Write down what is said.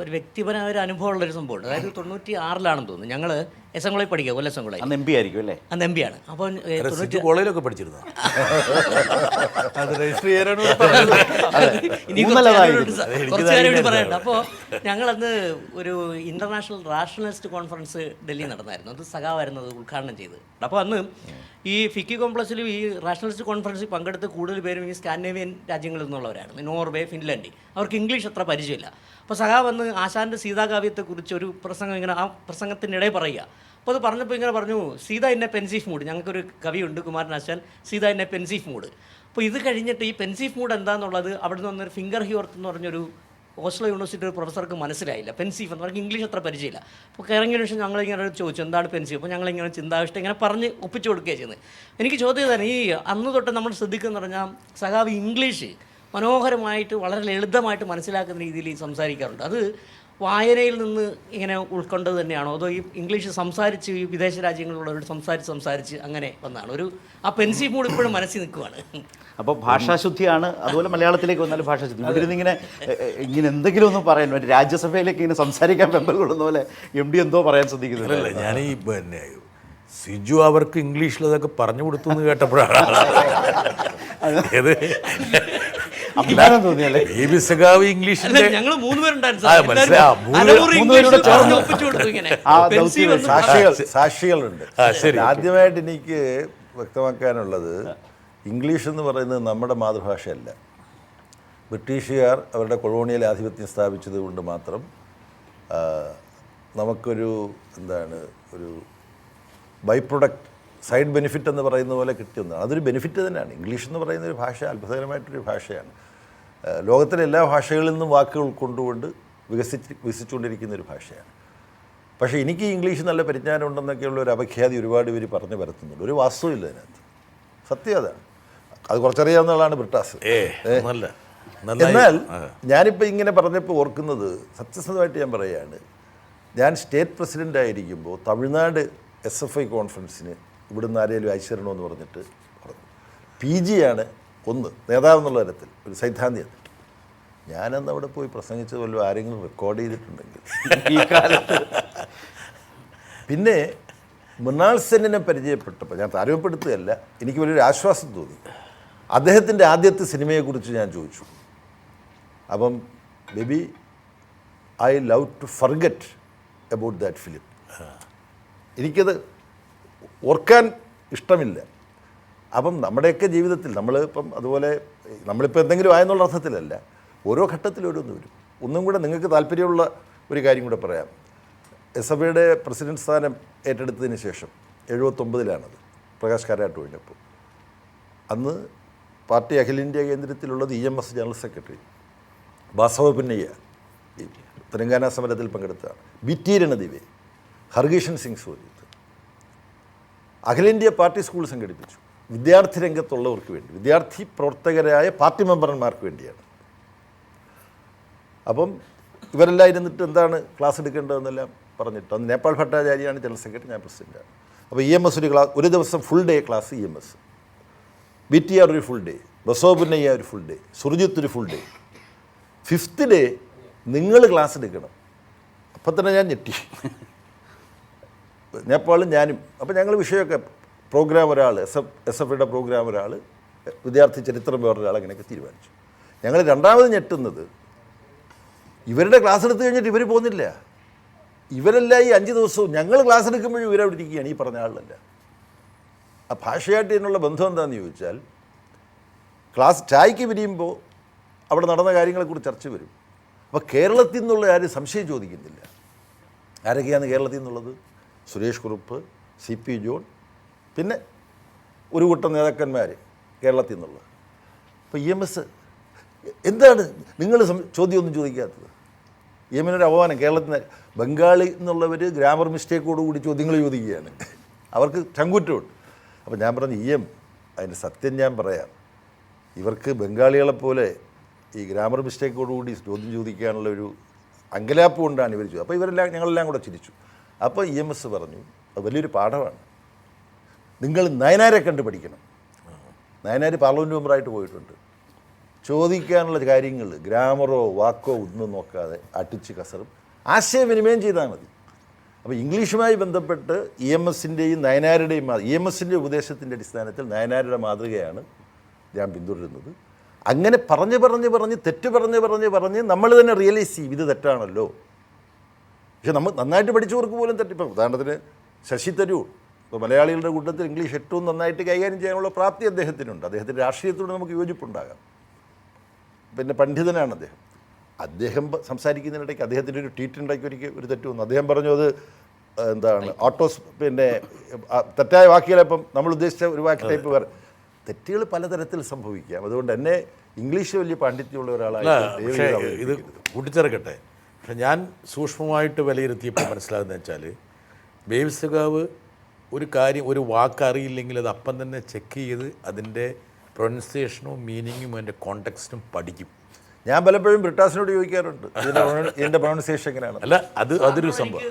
ഒരു വ്യക്തിപരമായ ഒരു അനുഭവമുള്ള ഒരു സംഭവമുണ്ട്. അതായത് തൊണ്ണൂറ്റി ആറിലാണെന്ന് തോന്നുന്നു. ഞങ്ങൾ എസ് എം കോളേജ് പഠിക്കുക കൊല്ലം എസ് എം കോളേജ് അന്ന് എം പി ആയിരിക്കും അല്ലേ? അന്ന് എം പി ആണ്. അപ്പോൾ കോളേജിലൊക്കെ പഠിച്ചിരുന്നു അത് രജിസ്റ്റർ ചെയ്യാനാണ് അപ്പോൾ ഞങ്ങളന്ന് ഒരു ഇന്റർനാഷണൽ റാഷണലിസ്റ്റ് കോൺഫറൻസ് ഡൽഹി നടന്നായിരുന്നു. അത് സഖാവായിരുന്നു അത് ഉദ്ഘാടനം ചെയ്തത്. അപ്പോൾ അന്ന് ഈ ഫിക്കി കോംപ്ലക്സിലും ഈ റാഷണലിസ്റ്റ് കോൺഫറൻസിൽ പങ്കെടുത്ത് കൂടുതൽ പേരും ഈ സ്കാൻഡിനേവിയൻ രാജ്യങ്ങളിൽ നിന്നുള്ളവരായിരുന്നു നോർവേ ഫിൻലൻഡ്. അവർക്ക് ഇംഗ്ലീഷ് അത്ര പരിചയമില്ല. അപ്പോൾ സഹാ വന്ന് ആശാന്റെ സീതാകാവ്യത്തെക്കുറിച്ച് ഒരു പ്രസംഗം ഇങ്ങനെ ആ പ്രസംഗത്തിനിടെ പറയുക. അപ്പോൾ അത് പറഞ്ഞപ്പോൾ ഇങ്ങനെ പറഞ്ഞു സീത എന്നെ പെൻസീഫ് മൂഡ് ഞങ്ങൾക്കൊരു കവിയുണ്ട് കുമാരൻ ആശാൻ. സീത എന്നെ പെൻസീഫ് മൂഡ് അപ്പോൾ ഇത് കഴിഞ്ഞിട്ട് ഈ പെൻസീഫ് മൂഡ് എന്താണെന്നുള്ളത് അവിടെ നിന്ന് വന്നൊരു ഫിംഗർ ഹിയോർത്ത് എന്ന് പറഞ്ഞൊരു ഓസ്ലോ യൂണിവേഴ്സിറ്റി ഒരു പ്രൊഫസർക്ക് മനസ്സിലായില്ല. പെൻസീഫ് എന്ന് പറഞ്ഞാൽ ഇംഗ്ലീഷ് അത്ര പരിചയമില്ല. അപ്പോൾ ഇറങ്ങിയ ശേഷം ഞങ്ങളിങ്ങനെ ചോദിച്ചു എന്താണ് പെൻസീഫ് അപ്പോൾ ഞങ്ങളിങ്ങനെ ചിന്താവിഷ്ടം ഇങ്ങനെ പറഞ്ഞ് ഒപ്പിച്ചു കൊടുക്കുകയാണ് ചെയ്യുന്നത് എനിക്ക് ചോദ്യം തന്നെ ഈ അന്ന് തൊട്ട് നമ്മൾ ശ്രദ്ധിക്കുന്ന പറഞ്ഞാൽ സഖാവ് ഇംഗ്ലീഷ് മനോഹരമായിട്ട് വളരെ ലളിതമായിട്ട് മനസ്സിലാക്കുന്ന രീതിയിൽ സംസാരിക്കാറുണ്ട്. അത് വായനയിൽ നിന്ന് ഇങ്ങനെ ഉൾക്കൊണ്ടത് തന്നെയാണോ? അതോ ഈ ഇംഗ്ലീഷ് സംസാരിച്ച് ഈ വിദേശ രാജ്യങ്ങളിലുള്ളവരോട് സംസാരിച്ച് സംസാരിച്ച് അങ്ങനെ വന്നതാണ് ഒരു ആ പെൻസീഫ് മൂഡ് ഇപ്പോഴും മനസ്സിൽ നിൽക്കുവാണ്. അപ്പോൾ ഭാഷാശുദ്ധിയാണ്. അതുപോലെ മലയാളത്തിലേക്ക് വന്നാലും ഭാഷാശുദ്ധി. ഇവിടെ ഇങ്ങനെ ഇങ്ങനെ എന്തെങ്കിലും ഒന്നും പറയാൻ ഒരു രാജ്യസഭയിലേക്ക് ഇങ്ങനെ സംസാരിക്കാൻ വെമ്പൽ കൊള്ളുന്ന പോലെ എം ഡി എന്തോ പറയാൻ ശ്രദ്ധിക്കുന്നില്ല ഞാൻ ഈ പിന്നെ സിജു അവർക്ക് ഇംഗ്ലീഷിൽ അതൊക്കെ പറഞ്ഞു കൊടുത്തു എന്ന് കേട്ടപ്പോഴാണ്. ഏത്? അഭിമാനം തോന്നിയല്ലേ ബേബി സഖാവ് അല്ല ഇംഗ്ലീഷിന്റെ ഞങ്ങൾ സാക്ഷികളുണ്ട്. ആദ്യമായിട്ട് എനിക്ക് വ്യക്തമാക്കാനുള്ളത് ഇംഗ്ലീഷ് എന്ന് പറയുന്നത് നമ്മുടെ മാതൃഭാഷയല്ല. ബ്രിട്ടീഷുകാർ അവരുടെ കൊളോണിയൽ ആധിപത്യം സ്ഥാപിച്ചത് കൊണ്ട് മാത്രം നമുക്കൊരു എന്താണ് ഒരു ബൈ പ്രൊഡക്റ്റ് സൈഡ് ബെനിഫിറ്റ് എന്ന് പറയുന്ന പോലെ കിട്ടിയൊന്നാണ്. അതൊരു ബെനിഫിറ്റ് തന്നെയാണ്. ഇംഗ്ലീഷ് എന്ന് പറയുന്ന ഒരു ഭാഷ അത്ഭുതകരമായിട്ടൊരു ഭാഷയാണ്. ലോകത്തിലെ എല്ലാ ഭാഷകളിൽ നിന്നും വാക്കുകൾ ഉൾക്കൊണ്ടുകൊണ്ട് വികസിച്ച് വികസിച്ചുകൊണ്ടിരിക്കുന്ന ഒരു ഭാഷയാണ്. പക്ഷേ എനിക്ക് ഇംഗ്ലീഷ് നല്ല പരിജ്ഞാനം ഉണ്ടെന്നൊക്കെയുള്ള ഒരു അപഖ്യാതി ഒരുപാട് പേര് പറഞ്ഞു പരത്തുന്നുണ്ട്. ഒരു വാസ്തുവില്ല അതിനകത്ത് സത്യം അതാണ്. അത് കുറച്ചറിയാവുന്ന ആളാണ് ബ്രിട്ടാസ് എന്നാൽ ഞാനിപ്പോൾ ഇങ്ങനെ പറഞ്ഞപ്പോൾ ഓർക്കുന്നത് സത്യസന്ധമായിട്ട് ഞാൻ പറയുകയാണ്. ഞാൻ സ്റ്റേറ്റ് പ്രസിഡന്റ് ആയിരിക്കുമ്പോൾ തമിഴ്നാട് എസ് എഫ് ഐ കോൺഫറൻസിന് ഇവിടുന്ന് ആരെങ്കിലും അയച്ചു തരണമെന്ന് പറഞ്ഞിട്ട് പറഞ്ഞു. പി ജിയാണ് ഒന്ന് നേതാവ് എന്നുള്ള തരത്തിൽ ഒരു സൈദ്ധാന്തികത്തിൽ ഞാനന്ന് അവിടെ പോയി പ്രസംഗിച്ചത് വല്ലതും ആരെങ്കിലും റെക്കോർഡ് ചെയ്തിട്ടുണ്ടെങ്കിൽ. ഈ കാലത്ത്. പിന്നെ മൃണാൾ സെന്നിനെ പരിചയപ്പെട്ടപ്പോൾ ഞാൻ താരതമ്യപ്പെടുത്തുകയല്ല എനിക്ക് വലിയൊരു ആശ്വാസം തോന്നി. അദ്ദേഹത്തിന്റെ ആദ്യത്തെ സിനിമയെക്കുറിച്ച് ഞാൻ ചോദിച്ചു. അപ്പം baby I love to forget about that film എനിക്കത് ഓർക്കാൻ ഇഷ്ടമില്ല. അപ്പം നമ്മുടെയൊക്കെ ജീവിതത്തിൽ നമ്മൾ ഇപ്പം അതുപോലെ നമ്മളിപ്പോൾ എന്തെങ്കിലും ആയെന്നുള്ള അർത്ഥത്തിലല്ല. ഓരോ ഘട്ടത്തിലും ഓരോന്ന് വരും. ഒന്നും കൂടെ നിങ്ങൾക്ക് താല്പര്യമുള്ള ഒരു കാര്യം കൂടെ പറയാം. എസ് എഫ് ഐയുടെ പ്രസിഡന്റ് സ്ഥാനം ഏറ്റെടുത്തതിന് ശേഷം എഴുപത്തൊമ്പതിലാണത് പ്രകാശ് കാരാട്ട് കഴിഞ്ഞപ്പോൾ. അന്ന് പാർട്ടി അഖിലേന്ത്യാ കേന്ദ്രത്തിലുള്ളത് E M S general secretary. Basava Punnaiah. Telangana സമരത്തിൽ പങ്കെടുത്തതാണ്. ബി ടി രണദിവെ ഹർഗീഷൻ സിംഗ് സോജിത്ത് അഖിലേന്ത്യാ പാർട്ടി സ്കൂൾ സംഘടിപ്പിച്ചു. വിദ്യാർത്ഥി രംഗത്തുള്ളവർക്ക് വേണ്ടി വിദ്യാർത്ഥി പ്രവർത്തകരായ പാർട്ടി മെമ്പർമാർക്ക് വേണ്ടിയാണ്. അപ്പം ഇവരെല്ലാം ഇരുന്നിട്ട് എന്താണ് ക്ലാസ് എടുക്കേണ്ടതെന്നെല്ലാം പറഞ്ഞിട്ട് അന്ന് നേപ്പാൾ ഭട്ടാചാര്യാണ് ജനറൽ സെക്രട്ടറി ഞാൻ പ്രസിഡന്റാണ് അപ്പോൾ ഇ എം എസ് ഒരു ക്ലാസ് ഒരു ദിവസം full day class E M S. B T R ഒരു ഫുൾ ഡേ ബസോബുന്നയ്യ ഒരു ഫുൾ ഡേ സുർജിത്ത് ഒരു ഫുൾ ഡേ ഫിഫ്ത്ത് ഡേ നിങ്ങൾ ക്ലാസ് എടുക്കണം. അപ്പം തന്നെ ഞാൻ ഞെട്ടി. നേപ്പാളും ഞാനും. അപ്പം ഞങ്ങൾ വിഷയമൊക്കെ പ്രോഗ്രാം ഒരാൾ എസ് എഫ് എസ് എഫ് ഐയുടെ പ്രോഗ്രാം ഒരാൾ വിദ്യാർത്ഥി ചരിത്രം വേറൊരാൾ അങ്ങനെയൊക്കെ തീരുമാനിച്ചു. ഞങ്ങൾ രണ്ടാമത് ഞെട്ടുന്നത് ഇവരുടെ ക്ലാസ് എടുത്തു കഴിഞ്ഞിട്ട് ഇവർ പോകുന്നില്ല. ഇവരെല്ലാം ഈ അഞ്ച് ദിവസവും ഞങ്ങൾ ക്ലാസ് എടുക്കുമ്പോഴും ഇവരവിടെ ഇരിക്കുകയാണ് ഈ പറഞ്ഞ ആളിലല്ല. ആ ഭാഷയായിട്ട് ഇതിനുള്ള ബന്ധം എന്താണെന്ന് ചോദിച്ചാൽ ക്ലാസ് ചായക്ക് പിരിയുമ്പോൾ അവിടെ നടന്ന കാര്യങ്ങളെക്കുറിച്ച് ചർച്ച വരും. അപ്പോൾ കേരളത്തിൽ നിന്നുള്ള ആരും സംശയം ചോദിക്കുന്നില്ല. ആരൊക്കെയാണ് കേരളത്തിൽ നിന്നുള്ളത്? Suresh Kurup C P John പിന്നെ ഒരു കൂട്ടം നേതാക്കന്മാർ കേരളത്തിൽ നിന്നുള്ള അപ്പോൾ ഇ എം എസ് എന്താണ് നിങ്ങൾ ചോദ്യമൊന്നും ചോദിക്കാത്തത്? ഇ എമ്മിനൊരു അപമാനം. കേരളത്തിൽ നിന്ന് ബംഗാളി എന്നുള്ളവർ ഗ്രാമർ മിസ്റ്റേക്കോടുകൂടി ചോദ്യങ്ങൾ ചോദിക്കുകയാണ്. അവർക്ക് ചങ്കുറ്റമുണ്ട്. അപ്പോൾ ഞാൻ പറഞ്ഞു ഇ എം അതിന്റെ സത്യം ഞാൻ പറയാം. ഇവർക്ക് ബംഗാളികളെപ്പോലെ ഈ ഗ്രാമർ മിസ്റ്റേക്കോടുകൂടി ചോദ്യം ചോദിക്കാനുള്ള ഒരു അങ്കലാപ്പ് കൊണ്ടാണ് ഇവർ ചോദിച്ചത് അപ്പോൾ ഇവരെല്ലാം ഞങ്ങളെല്ലാം കൂടെ ചിരിച്ചു. അപ്പോൾ ഇ എം എസ് പറഞ്ഞു അത് വലിയൊരു പാഠമാണ്. നിങ്ങൾ നയനാരെ കണ്ട് പഠിക്കണം നയനാർ പാർലമെന്റ് മെമ്പറായിട്ട് പോയിട്ടുണ്ട്. ചോദിക്കാനുള്ള കാര്യങ്ങൾ ഗ്രാമറോ വാക്കോ ഒന്നും നോക്കാതെ അടിച്ച് കസറും. ആശയവിനിമയം ചെയ്താൽ മതി. അപ്പോൾ ഇംഗ്ലീഷുമായി ബന്ധപ്പെട്ട് ഇ എം എസിന്റെയും നയനാരുടെയും ഇ എം എസിന്റെ ഉപദേശത്തിന്റെ അടിസ്ഥാനത്തിൽ നയനാരുടെ മാതൃകയാണ് ഞാൻ പിന്തുടരുന്നത്. അങ്ങനെ പറഞ്ഞ് പറഞ്ഞ് പറഞ്ഞ് തെറ്റ് പറഞ്ഞ് പറഞ്ഞ് പറഞ്ഞ് നമ്മൾ തന്നെ റിയലൈസ് ചെയ്യും ഇത് തെറ്റാണല്ലോ. പക്ഷെ നമ്മൾ നന്നായിട്ട് പഠിച്ചവർക്ക് പോലും തെറ്റിപ്പം ഉദാഹരണത്തിന് ശശി തരൂർ ഇപ്പോൾ മലയാളികളുടെ കൂട്ടത്തിൽ ഇംഗ്ലീഷ് ഏറ്റവും നന്നായിട്ട് കൈകാര്യം ചെയ്യാനുള്ള പ്രാപ്തി അദ്ദേഹത്തിനുണ്ട്. അദ്ദേഹത്തിന്റെ രാഷ്ട്രീയത്തോട് നമുക്ക് യോജിപ്പുണ്ടാകാം. പിന്നെ പണ്ഡിതനാണ് അദ്ദേഹം. അദ്ദേഹം സംസാരിക്കുന്നതിനിടയ്ക്ക് അദ്ദേഹത്തിന്റെ ഒരു ട്വീറ്റ് ഉണ്ടാക്കി ഒരിക്കൽ ഒരു തെറ്റ് വന്നു. അദ്ദേഹം പറഞ്ഞു അത് എന്താണ് ഓട്ടോസ് പിന്നെ തെറ്റായ വാക്കുകളപ്പം നമ്മൾ ഉദ്ദേശിച്ച ഒരു വാക്ക് ടൈപ്പ് വേറെ. തെറ്റുകൾ പലതരത്തിൽ സംഭവിക്കാം. അതുകൊണ്ട് എന്നെ ഇംഗ്ലീഷ് വലിയ പാണ്ഡിത്യമുള്ള ഒരാളാണ് ഇത് കൂട്ടിച്ചേർക്കട്ടെ. പക്ഷെ ഞാൻ സൂക്ഷ്മമായിട്ട് വിലയിരുത്തിയപ്പോൾ മനസ്സിലാകുന്നത് വെച്ചാൽ ബേബിസഖാവ് ഒരു കാര്യം ഒരു വാക്ക് അറിയില്ലെങ്കിൽ അത് അപ്പം തന്നെ ചെക്ക് ചെയ്ത് അതിന്റെ പ്രൊനൗൺസിയേഷനും മീനിങ്ങും അതിന്റെ കോണ്ടെക്സ്റ്റും പഠിക്കും. ഞാൻ പലപ്പോഴും ബ്രിട്ടാസിനോട് ചോദിക്കാറുണ്ട് ഇതിന്റെ പ്രൊണ- ഇതിന്റെ പ്രൊണൗൺസിയേഷൻ എങ്ങനെയാണ് അല്ല അത് അതൊരു സംഭവം.